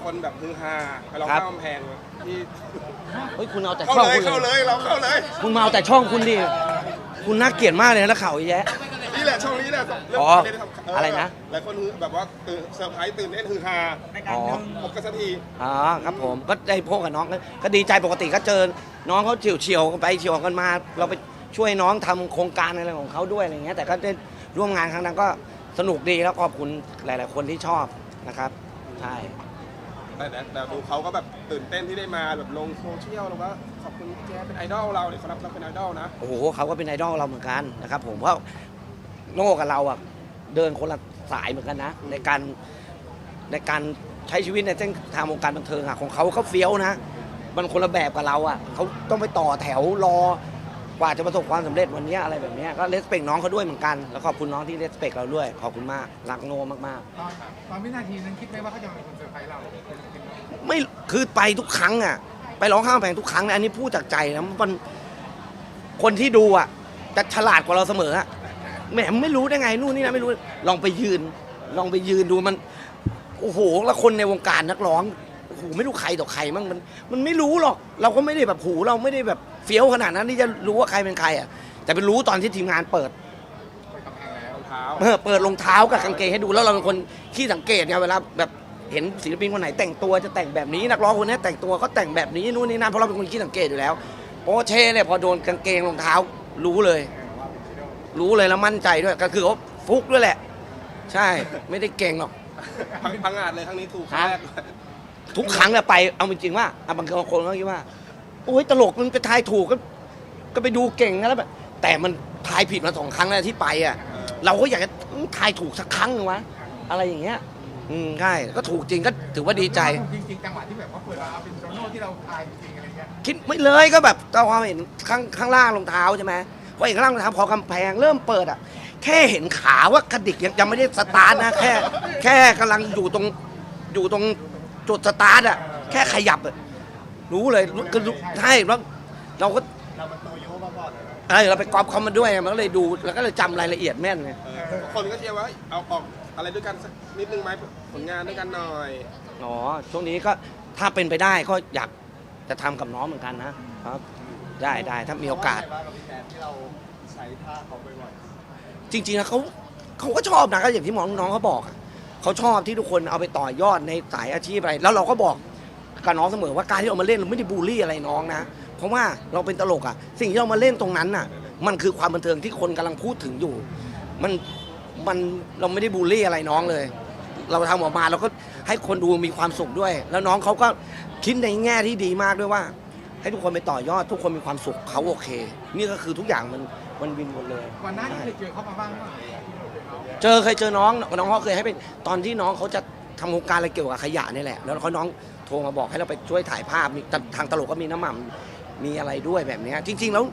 ายคนแบบฮือฮาไปลองครับข้ามกำแพงที่เฮ้ยคุณเอาแต่เข้าช่องเลยคุณเข้าเลยเราเข้าเลยคุณมาเอาแต่ช่องคุณดิคุณน่าเกลียดมากเลยนะนักข่าวเยอะแยะ นี่แหละช่องนี้แหละเริ่มอ๋อเล่นทำเอะไรนะ หลายคนฮือแบบว่าตื่นเซอร์ไพรส์ตื่นเต้นฮือฮาอ๋อ พบกันสักทีอ๋อครับผมก็ได้พบกับน้องก็ก็ดีใจปกติก็เจอน้องเขาเฉียวเฉียวๆกันไปเฉียวกันมา เราไปช่วยน้องทำโครงการอะไรของเขาด้วยอะไรเงี้ยแต่ก็ได้ร่วมงานครั้งนั้นก็สนุกดีแล้วขอบคุณหลาย ๆ คนที่ชอบนะครับใช่ แต่แต่แต่ดูเขาก็แบบตื่นเต้นที่ได้มาแบบลงโซเชียลแล้วว่าขอบคุณพี่แจ๊ดเป็นไอดอลเราเนี่ยเขารับเราเป็นไอดอลนะ โอ้โหเขาก็เป็นไอดอลเราเหมือนกันนะครับผมเพราะโน่กับเราอะเดินคนละสายเหมือนกันนะ ในการในการใช้ชีวิตในเส้นทางวงการบันเทิงอะของเขาเขาเฟี้ยวนะ มันคนละแบบกับเราอะเขาต้องไปต่อแถวรอ กว่าจะประสบความสำเร็จวันเนี้ยอะไรแบบเนี้ยก็เลสเปกน้องเขาด้วยเหมือนกัน แล้วขอบคุณน้องที่เลสเปกเราด้วย ขอบคุณมาก รักโนมากตอนตอนวินาทีนั้นคิดไหมว่าเขาจะเป็นคนเซอร์ไพรส์เราๆไม่ คือไปทุกครั้งอะไปร้องข้างกำแพงทุกครั้งนะอันนี้พูดจากใจนะมันคนที่ดูอะจะฉลาดกว่าเราเสมออะแหมไม่รู้ได้ไงนู่นนี่นะไม่รู้ ลองไปยืน ลองไปยืนดูมัน โอ้โห แล้วคนในวงการนักร้อง โอ้โห ไม่รู้ใครต่อใครมั่งมัน มันไม่รู้หรอก เราก็ไม่ได้แบบหูเราไม่ได้แบบ เฟี้ยวขนาดนั้นที่จะรู้ว่าใครเป็นใครอะ แต่เป็นรู้ตอนที่ทีมงานเปิดไปกำแพงแล้วรองเท้าเออเปิดรองเท้ากับกางเกงให้ดูแล้วเราเป็นคนขี้สังเกตไงเวลาแบบเห็นศิลปินคนไหนแต่งตัวจะแต่งแบบนี้นักร้องคนนี้แต่งตัวเขาแต่งแบบนี้นู่นนี่นั่นเพราะเราเป็นคนขี้สังเกตอยู่แล้วโอเช่เนี่ยพอโดนกางเกงรองเท้ารู้เลย รู้เลยแล้วมั่นใจด้วยก็คือเขาฟุกด้วยแหละ ใช่ไม่ได้เก่งหรอกพังพังงาดเลยครั้งนี้ถูกคครัรั้งบแรกทุกครั้งอะไปเอาจริงๆว่าอะบางคนก็คิดว่า โอ้ยตลกมึงไปทายถูกก็ก็ไปดูเก่งนะแล้วแบบแต่มันทายผิดมาสองครั้งแล้วที่ไปอะเราก็อยากจะอื้อทายถูกสักครั้งหนึงวะอะไรอย่างเงี้ย อืมใช่ก็ถูกจริงก็ถือว่าดีใจ จริงๆจังหวะที่แบบว่าเปิดมาเอาเป็นโซโน่ที่เราทายจริงๆอะไรเงี้ยคิดไม่เลยก็แบบเราเห็นข้างข้างล่างรองเท้าใช่ไหมพอเห็นข้างล่างรองเท้าพอกำแพงเริ่มเปิดอะ แค่เห็นขาว่ากระดิกยังยังไม่ได้สตาร์ทนะแค่ แค่กำลังอยู่ตรงอยู่ตรงจุดสตาร์ทอะแค่ขยับอะ รู้เลยรู้ก็รู้ใช่แล้วเราก็เรามันโตโยมาก่อนเลยเออเราไปกอบเขามาด้วยมันก็เลยดูแล้วก็เลยจำรายละเอียดแม่นไงเออคนก็เชียร์ว่าเอาออกอะไรด้วยกันสักนิดนึงไหมผลงานด้วยกันหน่อยอ๋อช่วงนี้ก็ถ้าเป็นไปได้ก็อยากจะทำกับน้องเหมือนกันนะครับ ได้ได้ถ้ามีโอกาสกับพี่แทนที่เราใช้ท่าเขาบ่อยจริงๆแล้วเขาเขาก็ชอบนะก็อย่างที่หมอน้องเขาบอกอะเขาชอบที่ทุกคนเอาไปต่อยอดในสายอาชีพอะไร แล้วเราก็บอก กับน้องเสมอว่าการที่เรามาเล่นเราไม่ได้บูลลี่อะไรน้องนะ เพราะว่าเราเป็นตลกอะสิ่งที่เรามาเล่นตรงนั้นน่ะ มันคือความบันเทิงที่คนกำลังพูดถึงอยู่ มันมันเราไม่ได้บูลลี่อะไรน้องเลย เราทำออกมาเราก็ให้คนดูมีความสุขด้วย แล้วน้องเขาก็คิดในแง่ที่ดีมากด้วยว่า ให้ทุกคนไปต่อยอด ทุกคนมีความสุขเขาโอเค นี่ก็คือทุกอย่างมันมันวินหมดเลยๆวันหน้าที่เคยเจอเขามาบ้างไหมเจอเคยเจอน้องน้องเขาเคยให้เป็นตอนที่น้องเขาจะทำโครงการอะไรเกี่ยวกับขยะนี่แหละ แล้วเขาน้องโทรมาบอกให้เราไปช่วยถ่ายภาพมีทางทางตลกก็มีน้ำหม่ำมีอะไรด้วยแบบเนี้ยจริง ๆ แล้ว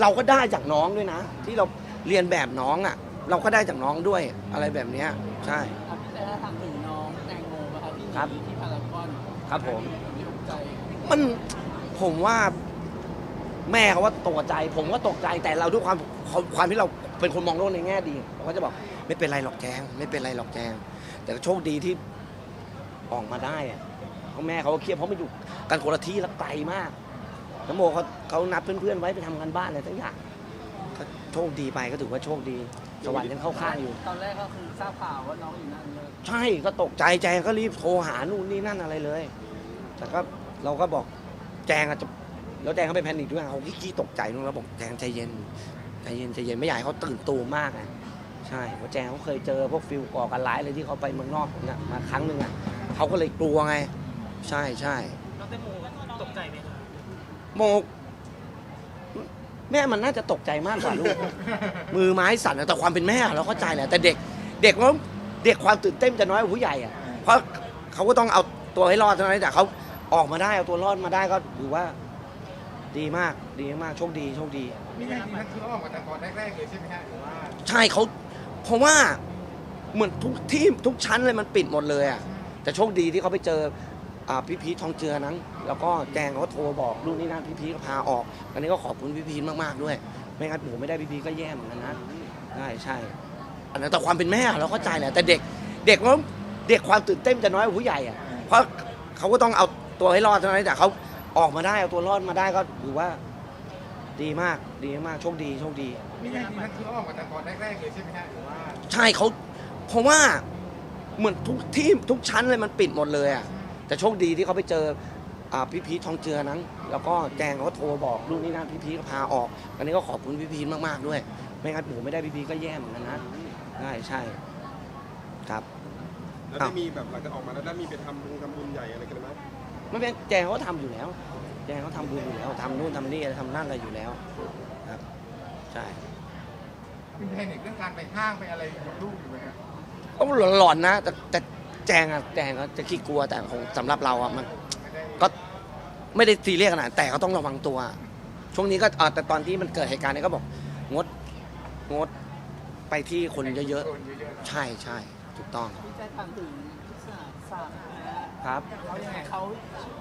เราก็ได้จากน้องด้วยนะ ที่เราเรียนแบบน้องอะ เราก็ได้จากน้องด้วยอะไรแบบเนี้ยใช่ ครับแต่ถ้าถามถึงน้องแตงโมนะครับที่ครับ ที่พารากอนครับผม ที่ตกใจมันผมว่าแม่เขาว่าตกใจ ผมก็ตกใจแต่เราด้วยความความความที่เราเป็นคนมองโลกในแง่ดีเราก็จะบอกไม่เป็นไรหรอกแจงไม่เป็นไรหรอกแจงแต่ก็โชคดีที่ออกมาได้อะ เพราะแม่เขาก็เครียดเพราะมันอยู่กันคนละที่แล้วไกลมากน้ำโมเขาเขานัดเพื่อนๆไว้ไปทำงานบ้านอะไรทั้งอย่างก็โชคดีไปก็ถือว่าโชคดีสวรรค์ยังเข้าข้างอยู่ ตอนแรกก็คือทราบข่าวว่าน้องอยู่นั่นเลยใช่ก็ตกใจแจงก็รีบโทรหานู่นนี่นั่นอะไรเลย แต่ก็เราก็บอกแจงอะจะแล้วแจงเขาไปแพนิคด้วยเขาขี้ตกใจนู่นแล้วบอกแจงใจเย็นใจเย็นใจเย็นไม่อยากให้เขาตื่นตูมมากอะใช่เพราะแจงเขาเคยเจอพวกฟิลก่อการร้ายเลยที่เขาไปเมืองนอกเนี่ยมาครั้งหนึ่งอะเขาก็เลยกลัวไง ใช่ใช่น้องแตงโมตกใจไหมครับโมแม่มันน่าจะตกใจมากกว่าลูก มือไม้สั่นอะแต่ความเป็นแม่เราเข้าใจแหละ แต่เด็กเด็กแล้วเด็กความตื่นเต้นจะน้อยกว่าผู้ใหญ่อะเพราะเขาก็ต้องเอาตัวให้รอดเท่านั้นแต่เขาออกมาได้เอาตัวรอดมาได้ก็ถือว่า ดีมากดีมากโชคดีโชคดีวินาทีนั้นคือเขาออกมาแต่ตอนแรกๆเลยใช่ไหมฮะหรือว่าใช่เขาเพราะว่าเหมือนทุกที่ทุกชั้นเลยมันปิดหมดเลยอะแต่โชคดีที่เขาไปเจอ อ่าพี่พีททองเจือนั้น แล้วก็แจงเขาก็โทรบอกนู่นนี่นั่นพี่พีทก็พาออก อันนี้ก็ขอบคุณพี่พีทมากๆด้วย ไม่งั้นผมไม่ได้พี่พีทก็แย่เหมือนกันนะใช่ใช่อันนั้นแต่ความเป็นแม่เราเข้าใจแหละแต่เด็กเด็กแล้วเด็กความตื่นเต้นจะน้อยกว่าผู้ใหญ่อะเพราะเขาก็ต้องเอาตัวให้รอดเท่านั้นแต่เขาออกมาได้เอาตัวรอดมาได้ก็ถือว่า ดีมากดีมากโชคดีโชคดีนี่นาทีนั้นคือเขาออกมาแต่ตอนแรกๆเลยใช่ไหมฮะหรือว่า ใช่เขาเพราะว่าเหมือนทุกที่ทุกชั้นเลยมันปิดหมดเลยอะ แต่โชคดีที่เขาไปเจออ่าพี่พีชทองเจือนั้น แล้วก็แจงเขาโทรบอกลูกนี่นั่นพี่พีชก็พาออกอันนี้ก็ขอบคุณพี่พีชมากๆด้วย ไม่งั้นหนูไม่ได้พี่พีชก็แย่เหมือนกันนะใช่ใช่ครับแล้วได้มีแบบหลังจากออกมาแล้วได้มีไปทำบุญทำบุญใหญ่อะไรกันไหมไม่เป็นแจงเขาก็ทำอยู่แล้ว แจงเขาทำบุญอยู่แล้วทำนู่นทำนี่ทำนั่นอะไรอยู่แล้วครับใช่เป็นแพนิคเรื่องการไปห้างไปอะไรกับลูกอยู่ไหมฮะก็หลอนๆนะแต่แต่ แจงอะแจงก็จะขี้กลัวแต่ของสำหรับเราอะมันไม่ได้ก็ไม่ได้ซีเรียสขนาดนั้นแต่ก็ต้องระวังตัว ช่วงนี้ก็เอ่อแต่ตอนที่มันเกิดเหตุการณ์นี้ก็บอกงดงดไปที่คนเยอะคนเยอะๆใช่ใช่ถูกต้องพี่แจ๊คถามถึงพิซซ่าสามนะฮะครับ เขายังไงเขา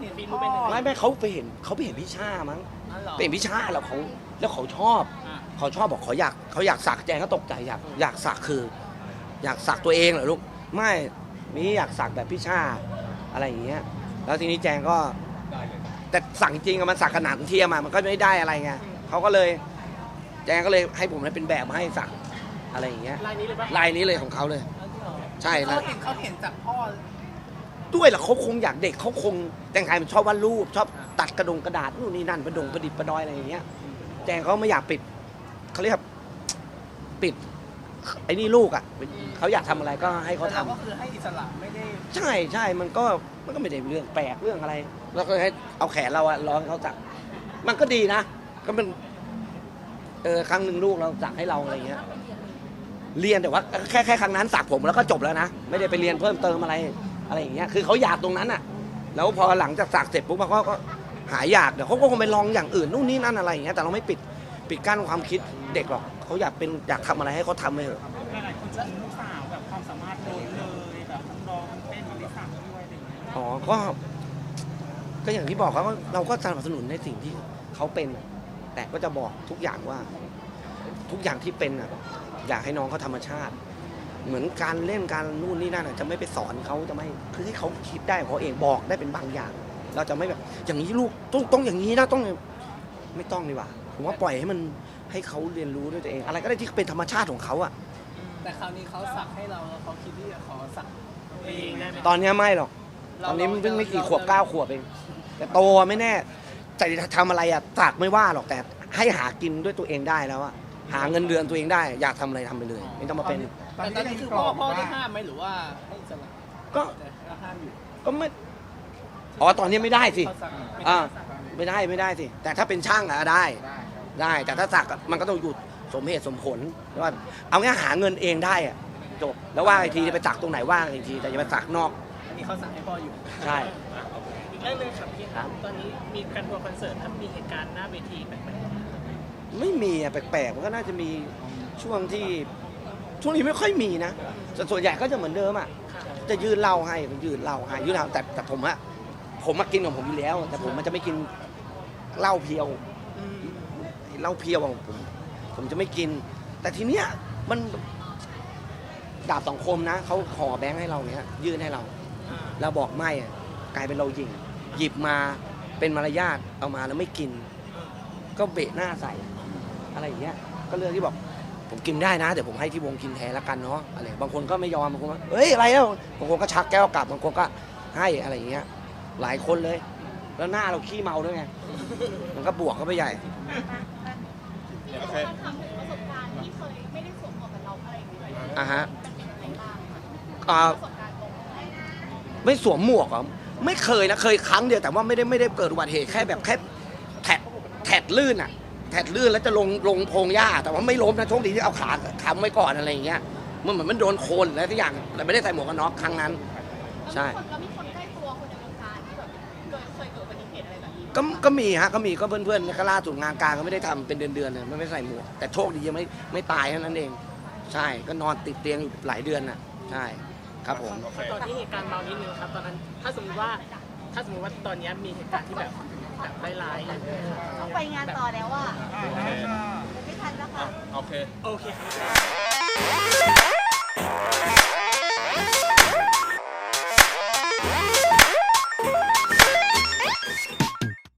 เห็นปีพี่นู้รู้นเป็เป็นนหนึ่งไม่ไม่เขาไปเห็นเขาไปเห็นพี่ชามั้งนั่นเหรอ ไปเห็นพี่ชาแล้วเขาแล้วเขาชอบ อะเขาชอบบอกเขาอยากเขาอยากสักแจงก็ตกใจอยากอยากสักคือ อยากสักตัวเองเหรอลูกไม่ มีอยากสักแบบพี่ชาอะไรอย่างเงี้ยแล้วทีนี้แจงก็แต่สั่งจริงอะมันสักขนาดเทียมอะมันก็ไม่ได้อะไรไงเขาก็เลยแจงก็เลยให้ผมเป็นแบบมาให้สักอะไรอย่างเงี้ยลายนี้เลยปะลายนี้เลยของเขาเลยนั่นเหรอใช่แล้วเขาเห็นเขาเห็นจากพ่อด้วยแหละเขาคงอยากเด็กเขาคงแต่งกายมันชอบวาดรูป ชอบตัดกระดงกระดาษนู่นนี่นั่นประดงประดิษฐ์ประดอยอะไรอย่างเงี้ยแจงเขาไม่อยากปิดเขาเรียกปิด ไอ้นี่ลูกอะเขาอยากทำอะไรก็ให้เขาแต่ทำเราก็คือให้อิสระไม่ได้ใช่ใช่มันก็มันก็ไม่ได้เรื่องแปลกเรื่องอะไร แล้วก็ให้เอาแขนเราอะร้องเขาจักมันก็ดีนะ ก็เป็นเออครั้งหนึ่งลูกเราจักให้เราอะไรเงี้ย เรียนแต่ว่าแค่แค่ครั้งนั้นสักผมแล้วก็จบแล้วนะ ไม่ได้ไปเรียนเพิ่มเติมอะไรอะไรอย่างเงี้ย คือเขาอยากตรงนั้นอะแล้วพอหลังจากสักเสร็จปุ๊บเขาก็หายอยากเดี๋ยวเขาก็คงไปลองอย่างอื่นนู่นนี่นั่นอะไรอย่างเงี้ย แต่เราไม่ปิดปิดกั้นความคิดเด็กหรอก เขาอยากเป็นอยากทำอะไรให้เขาทำไปเถอะ หลายๆคนจะอินลูกสาวแบบความสามารถโดนเลยแบบทั้งร้องทั้งเต้นทั้งลิซ่าด้วยอะไรอย่างเงี้ยอ๋อ ก็ ก็อย่างที่บอกครับว่าเราก็สนับสนุนในสิ่งที่เขาเป็นแต่ก็จะบอกทุกอย่างว่า ทุกอย่างที่เป็นอะอยากให้น้องเขาธรรมชาติ เหมือนการเล่นการนู่นนี่นั่นอะจะไม่ไปสอนเขาจะไม่คือให้เขาคิดได้ของเขาเองบอกได้เป็นบางอย่าง เราจะไม่แบบอย่างนี้ลูกต้องต้องอย่างนี้นะต้อง ไม่ต้องดีกว่าผมว่าปล่อยให้มัน ให้เขาเรียนรู้ด้วยตัวเอง อะไรก็ได้ที่เป็นธรรมชาติของเขาอะแต่คราวนี้เขาสักให้เราแล้วเขาคิดที่จะขอสักเองได้ไหมตอนเนี้ยไม่หรอก ตอนนี้มันเพิ่งไม่กี่ขวบเก้าขวบเอง แต่โตอะไม่แน่แต่ทำอะไรอะตากไม่ว่าหรอกแต่ให้หากินด้วยตัวเองได้แล้วอะหาเงินเดือนตัวเองได้ อยากทำอะไรทำไปเลย ไม่ต้องมาเป็น ตอนแต่นี้ตอนนี้คือก็ยังมีกรพ่ออบพ่อได้ว่าห้ามไหมหรือว่าให้อิสระก็ แต่ก็ห้ามอยู่ก็ไม่ อ๋อ ตอนนี้ไม่ได้สิ เขาสักอ่า ไม่ได้ไม่ได้สิ แต่ถ้าเป็นช่างอะได้ ได้ ได้ แต่ถ้าสักอะมันก็ต้องหยุดสมเหตุสมผลว่าเอาง่ายหาเงินเองได้อะจบแล้วว่าอีกทีจะไปสักตรงไหนว่างอีกทีแต่อย่าไปสักนอกอันนี้เขาสักให้พ่ออยู่ใช่ อีกเรื่องหนึงครับพี่ครับ ตอนนี้มีการทัวร์คอนเสิร์ตครับมีเหตุการณ์หน้าเวทีแปลกไม่มีอะแปลกๆมันก็น่าจะมีช่วงที่ช่วงนี้ไม่ค่อยมีนะส่วนส่วนใหญ่ก็จะเหมือนเดิมอะ ๆค่ะจะยืนเหล้าให้ยืนเหล้าให้ยืนเหล้าแต่แต่ผมอะผมมากินของผมอยู่แล้ว แต่ผมมันจะไม่กินเหล้าเพียว อืม เหล้าเพียวของผมผมจะไม่กิน แต่ทีเนี้ยมันดาบสองคมนะเขาขอแบงค์ให้เราเนี้ยยื่นให้เราเราบอกไม่อะกลายเป็นเราหยิงหยิบมาเป็นมารยาทเอามาแล้วไม่กิน ก็เบะหน้าใส่อะไรอย่างเงี้ยก็เรื่องที่บอกผมกินได้นะเดี๋ยวผมให้ที่วงกินแทนแล้วกันเนาะอะไรบางคนก็ไม่ยอมบางคนก็เฮ้ยอะไรแล้วบางคนก็ชักแก้วกลับบางคนก็ให้อะไรอย่างเงี้ยหลายคนเลย แล้วหน้าเราขี้เมาด้วยไงมันก็บวกเข้าไปใหญ่ อะไรอย่างเงี้ยอะฮะเป็นยังไงบ้างคะอ่าประสบการณ์ตรงไหนไม่สวมหมวกเหรอไม่เคยนะเคยครั้งเดียวแต่ว่าไม่ได้ไม่ได้เกิดอุบัติเหตุแค่แบบแค่แถดแถดลื่นอะแถดลื่นแล้วจะลงลงโพรงหญ้า แต่ว่าไม่ล้มนะโชคดีที่เอาขาค้ำไว้ก่อนอะไรอย่างเงี้ยมันเหมือนมันโดนโคลนแล้วทุกอย่างแต่ไม่ได้ใส่หมวกกันน็อกครั้งนั้น ใช่แล้วมีคนแล้วมีคนใกล้ตัวคนในวงการที่แบบเคยเคยเกิดอุบัติเหตุอะไรแบบนี้ก็ก็มีฮะก็มีก็เพื่อนๆก็ล่าสุดงานกลางก็ไม่ได้ทำเป็นเดือนๆเลยไม่ไม่ใส่หมวกแต่โชคดียังไม่ไม่ตายเท่านั้นเอง ใช่ก็นอนติดเตียงอยู่หลายเดือนน่ะใช่ครับผมโอเคตอนที่เหตุการณ์เมานิดนึงครับตอนนั้น ถ้าสมมติว่าถ้าสมมติว่าตอนนี้มีเหตุการณ์ที่แบบแบบร้ายๆอย่างเงี้ยครับต้องไปงานต่อแล้วอะโอเคไม่ทันแล้วค่ะ โอเค โอเคครับ